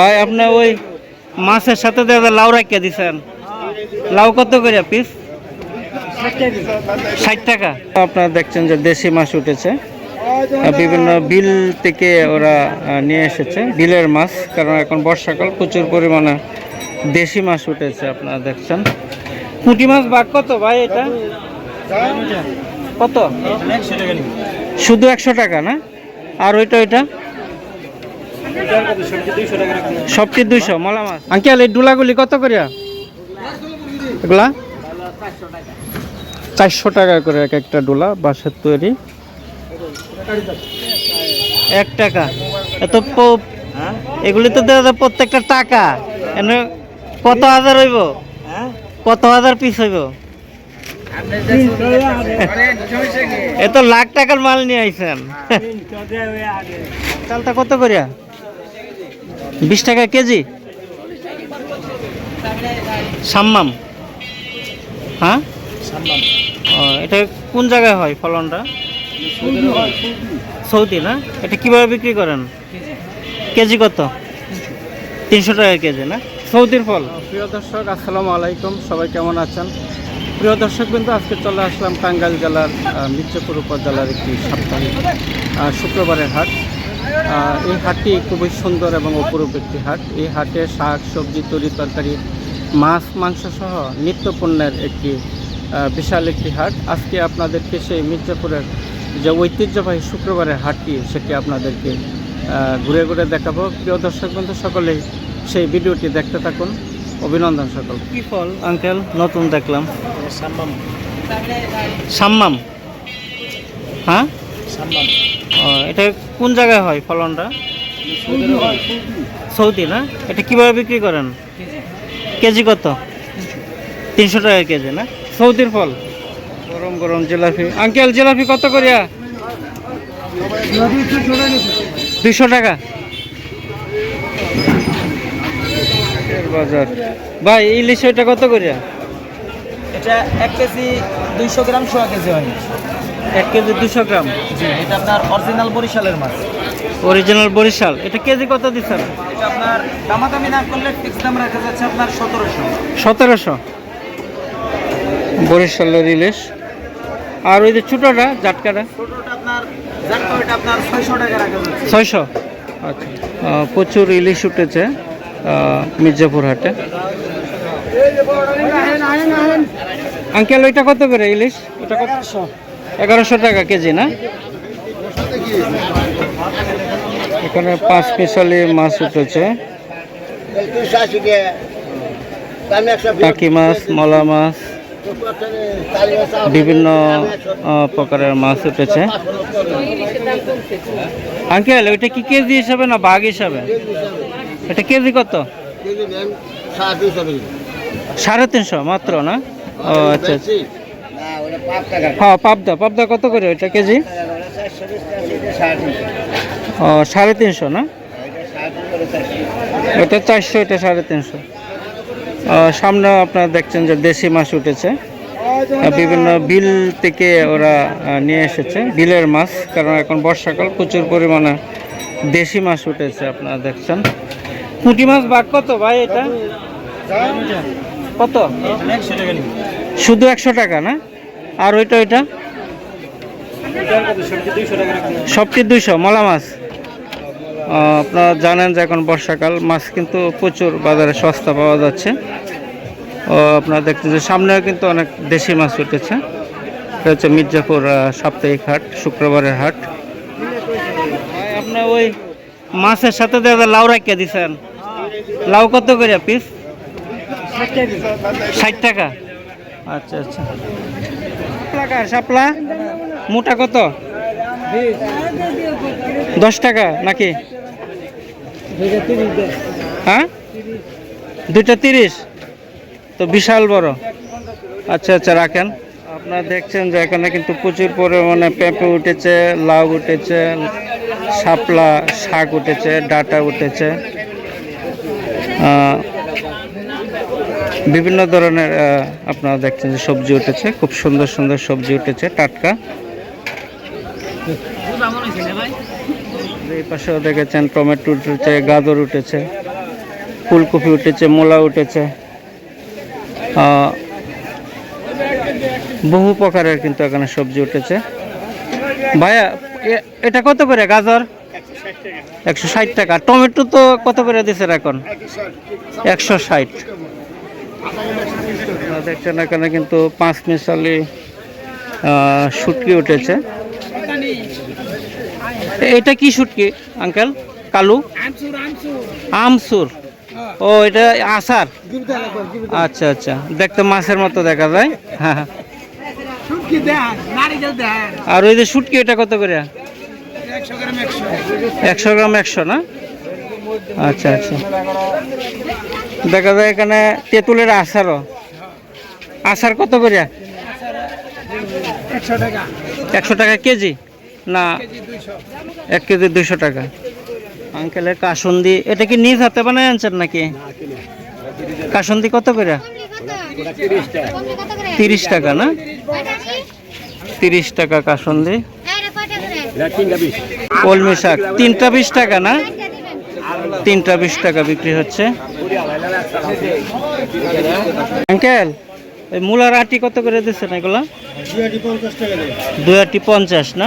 ভাই, আপনি ওই মাছের সাথে লাউ রাখিয়া দিছেন, লাউ কত করে পিস ষাট টাকা। আপনারা দেখছেন যে দেশি মাছ উঠেছে। বিভিন্ন বিল থেকে ওরা নিয়ে এসেছে, বিলের মাছ, কারণ এখন বর্ষাকাল, প্রচুর পরিমাণে দেশি মাছ উঠেছে, আপনারা দেখছেন। পুঁটি মাছ বাঘ কত ভাই এটা? কত? শুধু একশো টাকা না? আর ওইটা ওইটা? সবটি দুইশো মলা মাছ। আঙ্কেল এই ডুলাগুলি কত করিয়া? এগুলা? চারশো টাকা করে এক একটা ডোলা বাঁশের তৈরি। এক টাকা। এত এগুলি তো দাদা প্রত্যেকটা টাকা। এনে কত হাজার হইব? কত হাজার পিস হইব? এ তো লাখ টাকার মাল নিয়ে আইছেন। চালটা কত করিয়া? বিশ টাকা কেজি? সাম্মাম। হ্যাঁ? ও, এটা কোন জায়গায় হয় ফলনটা? সৌদি না? এটা কীভাবে বিক্রি করেন? কেজি কত? তিনশো টাকা কেজি না? সৌদির ফল। প্রিয় দর্শক আসসালামু আলাইকুম। সবাই কেমন আছেন? প্রিয় দর্শক কিন্তু আজকে চলে আসলাম টাঙ্গাইল জেলার মির্জাপুর উপজেলার একটি সাপ্তাহিক শুক্রবারের হাট। এই হাটটি খুবই সুন্দর এবং অপরূপ একটি হাট। এই হাটে শাক সবজি তরি তরকারি মাছ মাংস সহ নিত্য পণ্যের একটি বিশাল একটি হাট। আজকে আপনাদেরকে সেই মির্জাপুরের যে ঐতিহ্যবাহী শুক্রবারের হাটটি সেটি আপনাদেরকে ঘুরে ঘুরে দেখাবো। প্রিয় দর্শক বন্ধু সকলেই সেই ভিডিওটি দেখতে থাকুন। অভিনন্দন সকল কি ফল আঙ্কেল? নতুন দেখলাম। সাম্মাম। সাম্মাম? হ্যাঁ? এটা কোন জায়গায় হয় ফলনটা? সৌদি না? এটা কীভাবে বিক্রি করেন? কেজি কত? তিনশো টাকা কেজি না? সৌদির ফল? গরম গরম জিলাপি। আঙ্কেল জিলাপি কত করিয়া? দুইশো টাকা। বাজার। ভাই ইলিশ ওইটা কত করিয়া? এটা এক কেজি দুইশো গ্রাম সোয়া কেজি হয়। এক কেজি দুশো গ্রাম। জি এটা আপনার অরিজিনাল বরিশালের মাছ। অরিজিনাল বরিশাল। এটা কেজি কত দিচ্ছেন? এটা আপনার দামাদামি না করলে ফিক্স দাম রাখা যাচ্ছে আপনার সতেরোশো। সতেরোশো। বরিশালের ইলিশ। আর ওই যে ছোটোটা জাটকাটা ছোটোটা আপনার ছয়শো টাকা রাখা যাচ্ছে। ছয়শো? আচ্ছা। প্রচুর ইলিশ উঠেছে মির্জাপুর হাটে। আঙ্কেল, ওইটা কত করে ইলিশ? ওটা কত এগারোশো টাকা কেজি, না? এখানে পাঁচ পিসালি মাছ উঠেছে। টাকি মাছ, মলা মাছ, বিভিন্ন প্রকারের মাছ উঠেছে। আঙ্কেল, ওইটা কি কেজি হিসাবে না বাঘ হিসাবে? এটা কেজি কত? সাড়ে তিনশো, মাত্র না? ও আচ্ছা আচ্ছা। হ্যাঁ পাবদা পাবদা কত করে ওইটা কেজি? ও, সাড়ে তিনশো না? এটা চারশো, এটা সাড়ে তিনশো। সামনে আপনারা দেখছেন যে দেশি মাছ উঠেছে। বিভিন্ন বিল থেকে ওরা নিয়ে এসেছে, বিলের মাছ, কারণ এখন বর্ষাকাল, প্রচুর পরিমাণে দেশি মাছ উঠেছে, আপনারা দেখছেন। পুঁটি মাছ বাঘ কত ভাই এটা? কত? শুধু একশো টাকা না? আর ওইটা ওইটা? সবটি দুইশো, মলা মাছ। আপনারা জানেন যে এখন বর্ষাকাল, মাছ কিন্তু প্রচুর বাজারে সস্তা পাওয়া যাচ্ছে। ও, আপনারা দেখছেন যে সামনেও কিন্তু অনেক দেশি মাছ উঠেছে। এটা হচ্ছে মির্জাপুর সাপ্তাহিক হাট, শুক্রবারের হাট। আপনার ওই মাছের সাথে দাদা লাউ রাখিয়া দিছেন, লাউ কত করে পিস? ষাট টাকা। আচ্ছা আচ্ছা। টাকা, শাপলা? মোটা কত? দশ টাকা নাকি? হ্যাঁ? দুইটা তিরিশ। তো বিশাল বড়। আচ্ছা আচ্ছা রাখেন। আপনারা দেখছেন যে এখানে কিন্তু প্রচুর পরিমাণে পেঁপে উঠেছে, লাউ উঠেছে, শাপলা, শাক উঠেছে, ডাটা উঠেছে। বিভিন্ন ধরনের আপনারা দেখছেন যে সবজি উঠেছে, খুব সুন্দর সুন্দর সবজি উঠেছে, টাটকা। এই পাশেও দেখেছেন টমেটো উঠেছে, গাজর উঠেছে, ফুলকপি উঠেছে, মূলা উঠেছে। বহু প্রকারের কিন্তু এখানে সবজি উঠেছে। ভাইয়া এটা কত করে গাজর? একশো ষাট টাকা। টমেটো তো কত করে দিচ্ছে এখন? একশো ষাট। দেখছেন এখানে কিন্তু পাঁচ মিশালি শুটকি উঠেছে। এটা কি শুটকি আঙ্কেল? কালু? আমসুর ও এটা আসার আচ্ছা আচ্ছা। দেখতে মাছের মতো দেখা যায়। হ্যাঁ হ্যাঁ। আর ওই যে শুটকি এটা কত করে? একশো গ্রাম একশো না? আচ্ছা আচ্ছা। দেখা যায় এখানে তেঁতুলের আচারও। আচার কত করে? একশো টাকা। কেজি? না এক কেজি দুইশো টাকা। আঙ্কেলের কাসন্দি এটা কি নিজ হাতে বানায় আনছেন নাকি? কাসন্দি কত করে? তিরিশ টাকা না? তিরিশ টাকা কাসন্দি। কলমি শাক তিনটা বিশ টাকা না? তিনটা বিশ টাকা বিক্রি হচ্ছে। আঙ্কেল, এই মূলার আটি কত করে দিচ্ছেন এগুলা? দুই আটি পঞ্চাশ, না?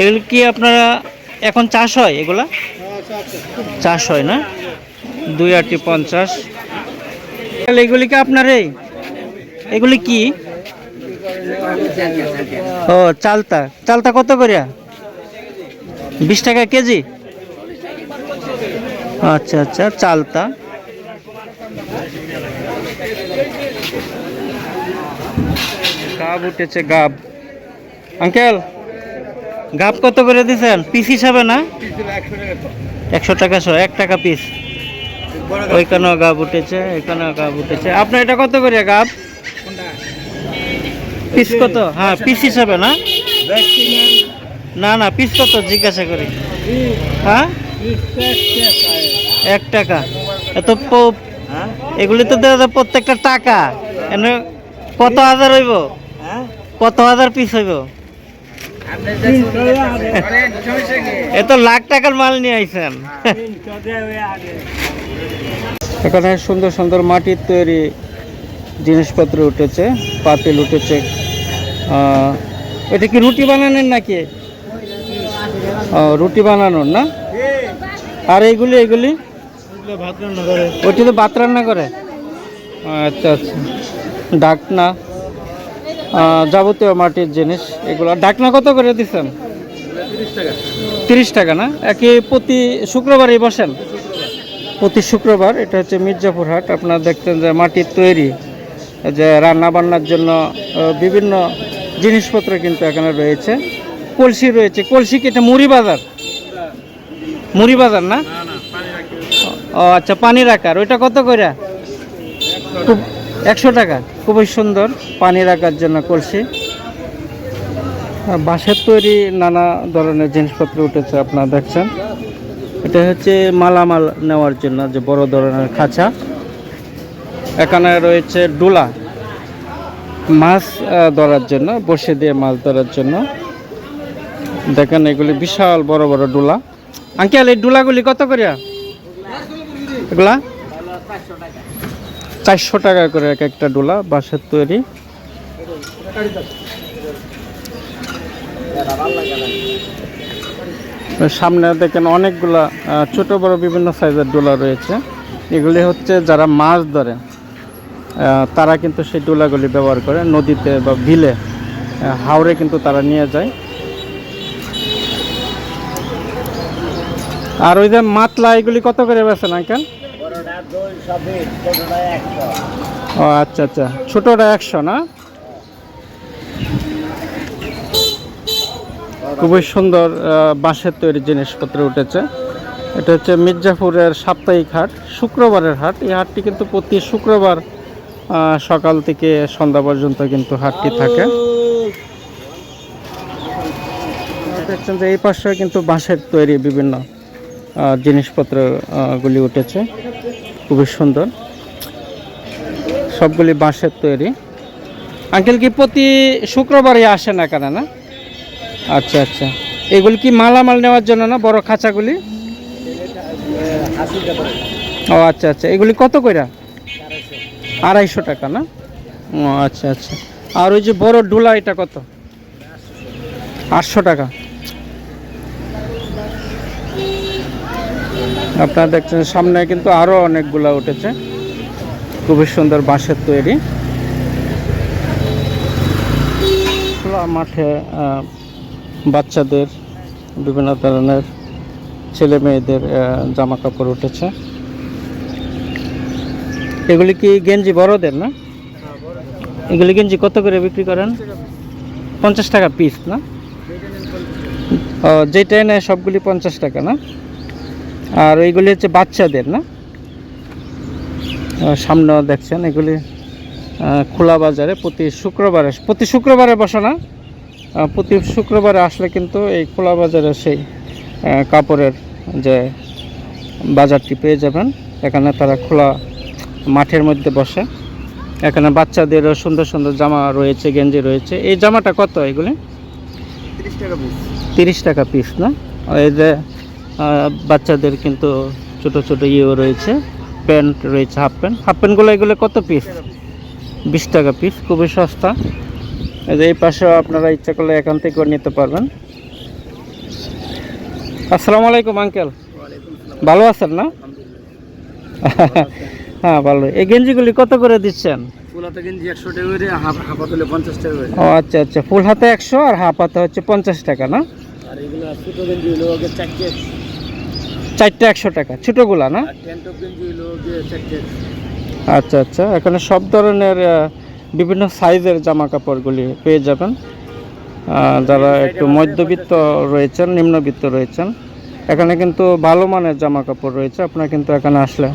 এগুলো কি আপনারা এখন চাষ হয় এগুলা? চাষ হয় না? দুই আটি পঞ্চাশ। তাহলে এগুলি কি আপনার এই? এগুলি কি? ও, চালতা। চালতা কত করে? বিশ টাকা কেজি? আচ্ছা আচ্ছা চালতা। গাব উঠেছে, গাব। আঙ্কেল, গাব কত করে দিছেন? পিস হিসাবে না? একশো টাকা শো, এক টাকা পিস। ওইখানেও গাব উঠেছে, এখানেও গাব উঠেছে। আপনার এটা কত করে গাব? পিস কত? হ্যাঁ পিস হিসাবে না? না না, পিস কত? জিজ্ঞাসা করি। হ্যাঁ? এক টাকা। এত এগুলি তো দেওয়া প্রত্যেকটা টাকা। কত হাজার হইব? কত হাজার পিস হইব? এত লাখ টাকার মাল নিয়ে আইছেন। এখানে সুন্দর সুন্দর মাটির তৈরি জিনিসপত্র উঠেছে, পাতিল উঠেছে। এটা কি রুটি বানানোর নাকি? রুটি বানানোর না? আর এইগুলি এইগুলি? ওইটি তো ভাত রান্না করে আচ্ছা আচ্ছা। ডাকনা। যাবতীয় মাটির জিনিস এগুলো। ডাকনা কত করে দিচ্ছেন তিরিশ টাকা। না? একই প্রতি শুক্রবারই বসেন? প্রতি শুক্রবার, এটা হচ্ছে মির্জাপুর হাট। আপনারা দেখতেন যে মাটির তৈরি, যে রান্না বান্নার জন্য বিভিন্ন জিনিসপত্র কিন্তু এখানে রয়েছে। কলসি রয়েছে। কলসি কি এটা মুড়ি বাজার? মুড়ি বাজার না? ও আচ্ছা পানির আকার। ওইটা কত করে খুব একশো টাকা। খুবই সুন্দর পানি রাখার জন্য আর বাঁশের তৈরি নানা ধরনের জিনিসপত্র উঠেছে আপনারা দেখছেন। এটা হচ্ছে মালামাল নেওয়ার জন্য যে বড় ধরনের খাঁচা। এখানে রয়েছে ডোলা। মাছ ধরার জন্য, বসে দিয়ে মাছ ধরার জন্য। দেখেন এগুলি বিশাল বড় বড় ডোলা। আঙ্কেল, এই ডোলাগুলি কত করিয়া? এগুলা? চারশো টাকা করে এক একটা ডোলা বাঁশের তৈরি। সামনে দেখেন অনেকগুলা ছোট বড় বিভিন্ন সাইজের ডোলা রয়েছে। এগুলি হচ্ছে যারা মাছ ধরে তারা কিন্তু সেই ডোলাগুলি ব্যবহার করে নদীতে বা বিলে হাওড়ে কিন্তু তারা নিয়ে যায়। আর ওই যে মাতলা, এগুলি কত করে বেছেন আঙ্কেল? ও আচ্ছা আচ্ছা। ছোটটা একশো না? খুবই সুন্দর বাঁশের তৈরি জিনিসপত্র উঠেছে। এটা হচ্ছে মির্জাপুরের সাপ্তাহিক হাট শুক্রবারের হাট। এই হাটটি কিন্তু প্রতি শুক্রবার সকাল থেকে সন্ধ্যা পর্যন্ত কিন্তু হাটটি থাকে। দেখছেন যে এই পাশে কিন্তু বাঁশের তৈরি বিভিন্ন আহ, জিনিসপত্র গুলি উঠেছে। খুবই সুন্দর। সবগুলি বাঁশের তৈরি। আঙ্কেল কি প্রতি শুক্রবারই আসে না কেন না? আচ্ছা আচ্ছা। এগুলি কি মালামাল নেওয়ার জন্য না, বড় খাঁচাগুলি? ও আচ্ছা আচ্ছা। এগুলি কত কইরা? আড়াইশো টাকা না? ও আচ্ছা আচ্ছা। আর ওই যে বড় ডোলা, এটা কত? আটশো টাকা। আপনারা দেখছেন, সামনে কিন্তু আরও অনেকগুলা উঠেছে। খুবই সুন্দর বাঁশের তৈরি। খোলা মাঠে বাচ্চাদের বিভিন্ন ধরনের ছেলে মেয়েদের জামা কাপড় উঠেছে। এগুলি কি গেঞ্জি বড়দের না? এগুলি গেঞ্জি কত করে বিক্রি করেন? পঞ্চাশ টাকা পিস না? ও যেটাই নেয় সবগুলি পঞ্চাশ টাকা, না? আর এইগুলি হচ্ছে বাচ্চাদের না? আহ, সামনেও দেখছেন এগুলি খোলা বাজারে প্রতি শুক্রবারে প্রতি শুক্রবারে বসে না? প্রতি শুক্রবারে আসলে কিন্তু এই খোলা বাজারে সেই কাপড়ের যে বাজারটি পেয়ে যাবেন। এখানে তারা খোলা মাঠের মধ্যে বসে। এখানে বাচ্চাদেরও সুন্দর সুন্দর জামা রয়েছে গেঞ্জি রয়েছে। এই জামাটা কত এগুলি? তিরিশ টাকা পিস তিরিশ টাকা পিস না? এই যে বাচ্চাদের কিন্তু ছোট ছোট ইয়েও রয়েছে প্যান্ট রয়েছে হাফ প্যান্ট। হাফ প্যান্টগুলো এগুলো কত পিস বিশ টাকা পিস খুবই সস্তা। এই পাশেও আপনারা ইচ্ছা করলে এখান থেকে নিতে পারবেন। আসসালামু আলাইকুম আঙ্কেল। ভালো আছেন না? হ্যাঁ ভালো। এই গেঞ্জিগুলি কত করে দিচ্ছেন? ও আচ্ছা আচ্ছা। ফুল হাতে একশো আর হাফ হাতে হচ্ছে পঞ্চাশ টাকা না? আর এগুলো ছোটো গেঞ্জি হলো চারটে চারটে একশো টাকা। ছোটোগুলা না? আচ্ছা আচ্ছা। এখানে সব ধরনের বিভিন্ন সাইজের জামা কাপড়গুলি পেয়ে যাবেন। যারা একটু মধ্যবিত্ত রয়েছেন নিম্নবিত্ত রয়েছেন এখানে কিন্তু ভালো মানের জামা কাপড় রয়েছে। আপনারা কিন্তু এখানে আসলে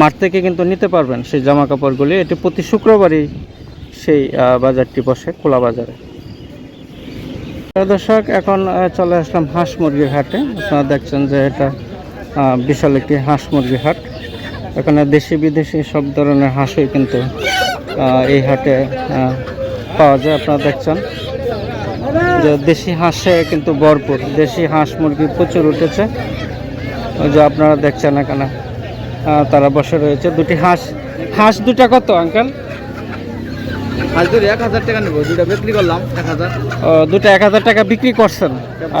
মাঠ থেকে কিন্তু নিতে পারবেন সেই জামা কাপড়গুলি এটি প্রতি শুক্রবারই সেই বাজারটি বসে খোলা বাজারে। দর্শক এখন চলে আসলাম হাঁস মুরগির হাটে। আপনারা দেখছেন যে এটা বিশাল একটি হাঁস মুরগি হাট। এখানে দেশি বিদেশি সব ধরনের হাঁসই কিন্তু এই হাটে পাওয়া যায় আপনারা দেখছেন। যে দেশি হাঁসে কিন্তু ভরপুর। দেশি হাঁস মুরগি প্রচুর উঠেছে। ওই যে আপনারা দেখছেন এখানে তারা বসে রয়েছে। দুটি হাঁস হাঁস দুটা কত আঙ্কেল? আজ ধরে এক হাজার টাকা নেব। দুটা বিক্রি করলাম এক হাজার। দুটো এক হাজার টাকা বিক্রি করছেন?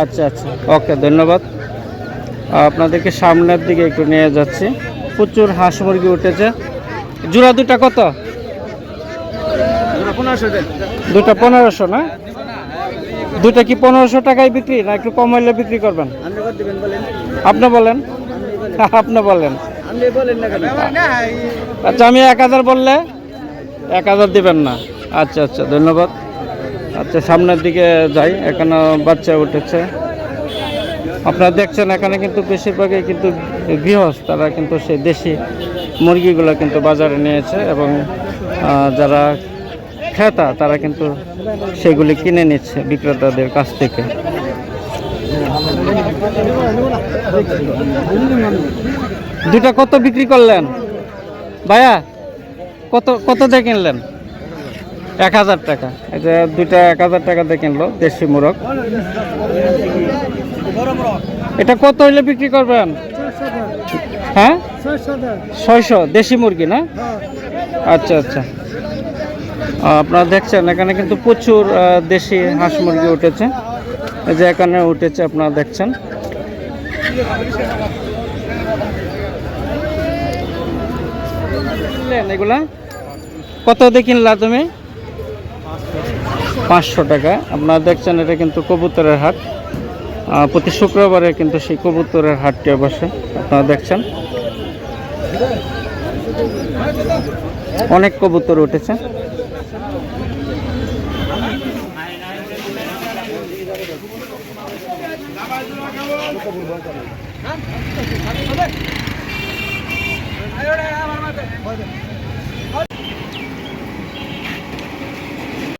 আচ্ছা আচ্ছা। ওকে ধন্যবাদ। আপনাদেরকে সামনের দিকে একটু নিয়ে যাচ্ছি। প্রচুর হাঁস মুরগি উঠেছে। জোড়া দুটা কত? দুটা পনেরোশো না? দুটা কি পনেরোশো টাকায় বিক্রি না একটু কম হইলে বিক্রি করবেন? আপনি বলেন? আপনি বলেন। আচ্ছা আমি এক হাজার বললে এক হাজার দেবেন না। আচ্ছা আচ্ছা ধন্যবাদ। আচ্ছা সামনের দিকে যাই। এখানে বাচ্চা উঠেছে। আপনারা দেখছেন এখানে কিন্তু বেশিরভাগই কিন্তু গৃহস্থ, তারা কিন্তু সেই দেশি মুরগিগুলো কিন্তু বাজারে নিয়েছে এবং যারা ক্রেতা, তারা কিন্তু সেগুলি কিনে নিচ্ছে বিক্রেতাদের কাছ থেকে। দুটা কত বিক্রি করলেন? ভাইয়া, কত কত দিয়ে কিনলেন? এক হাজার টাকা। এই যে দুইটা এক হাজার টাকা দিয়ে কিনলো দেশি মুরগ। এটা কত হইলে বিক্রি করবেন? হ্যাঁ? ছয়শো দেশি মুরগি না? আচ্ছা আচ্ছা। আপনারা দেখছেন এখানে কিন্তু প্রচুর দেশি হাঁস মুরগি উঠেছে। এই যে এখানে উঠেছে আপনারা দেখছেন। এগুলা? কত দিয়ে কিনলা তুমি? পাঁচশো টাকা। আপনারা দেখছেন এটা কিন্তু কবুতরের হাট। প্রতি শুক্রবারে কিন্তু সেই কবুতরের হাটটি বসে আপনারা দেখছেন। অনেক কবুতর উঠেছে।